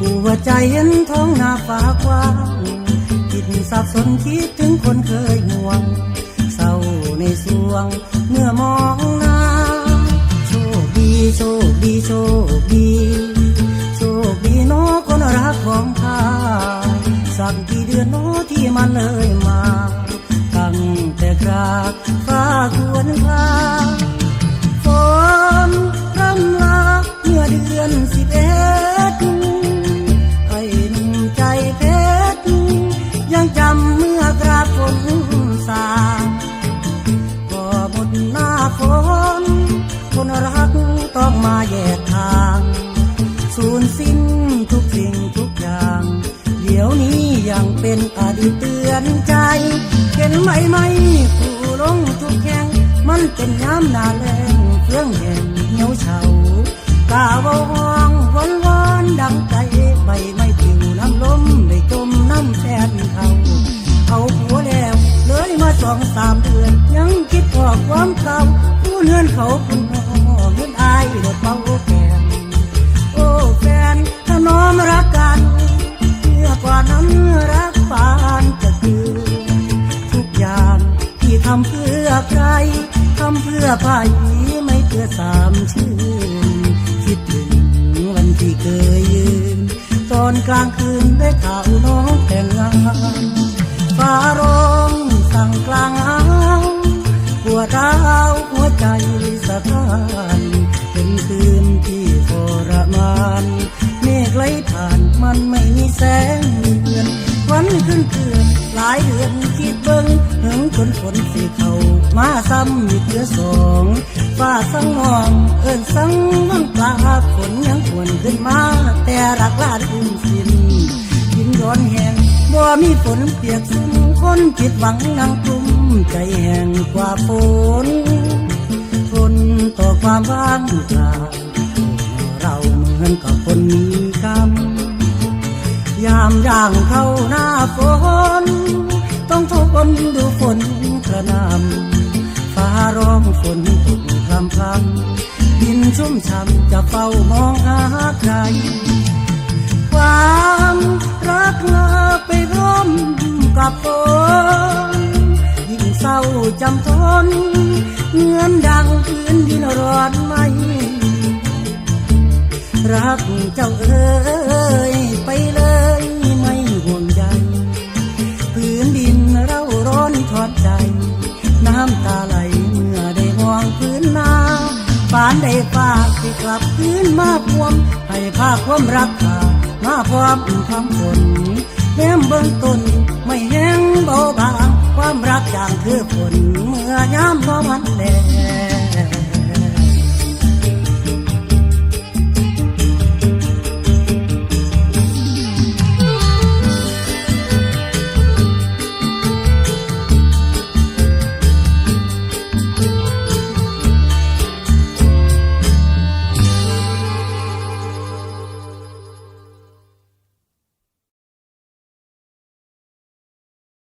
หัวใจเห็นท้องนาฟ้ากว้างจิตสับสนคิดถึงคนเคยห่วง เศร้าในสวงเมื่อมองหน้าโชคดีโชคดีโชคดีโชคดีน้อคนรักของข้าสักกี่เดือนน้อที่มันเลยมา ตั้งแต่กราบฟ้าควรค่า ทุกสิ่งทุกอย่าง เดี๋ยวนี้ยังเป็นอดีตเตือนใจเห็นไหมไหมผู้ลงทุกแห่งมันเป็นย้ำหนาแรงเครื่องแห่งเหี่ยวเฉากาวาห้องวนวอนดังใจใบไม่ปิวน้ำลมได้จมน้ำแทนเขาเขาผัวแล้วเลยมาสองสามเดือน ยังคิดพอความเก่าผู้เนื่อนเขาคุณน้อเงินอายรถเบาแก่โอ้แฟ ทำเพื่อใคร ทำเพื่อภัยไม่เพื่อสามชื่นคิดถึงวันที่เคยยืน ตอนกลางคืนได้ข่าวน้องแต่งงานฟ้าร้องสั่งกลางหาวปวดร้าวหัวใจสะท้านเป็นคืนที่ทรมานเมฆไหลผ่านมันไม่มีแสงันขึ้นเกือนหลายเดือนคิดเบิ่งถึงคนฝนสีเขามาซ้ำอีกเดือสองฟ้าสังมองเอิ้นสังวังปลาฝนยังควรขึ้นมา แต่รักลาดอุ่นสินดินร้อนแหงบ่มีฝนเปียกซึมคนผิดหวังนั่งกลุ้มใจแหงกว่าฝนทนต่อความว่างเปล่าเราเหมือนกับคนมีกรรม ยามย่างเข้าหน้าฝน ต้องทนดูฝนกระนำฟ้าร้องฝนตกพรำพรำดินชุ่มช่ำจะเฝ้ามองหาใคร ความรักลาไปร้อมกับฝนยิ่งเศร้าจำทนเหมือนดังพื้นดินร้อนไหมรักเจ้าเอ๋ยไปเลย ได้ฝากที่กลับคืนมาพวม ให้ภาคความรักขามาพร้อมความฝนแย้มเบื้องต้นไม่แห้งเบาบางความรักอย่างคือฝน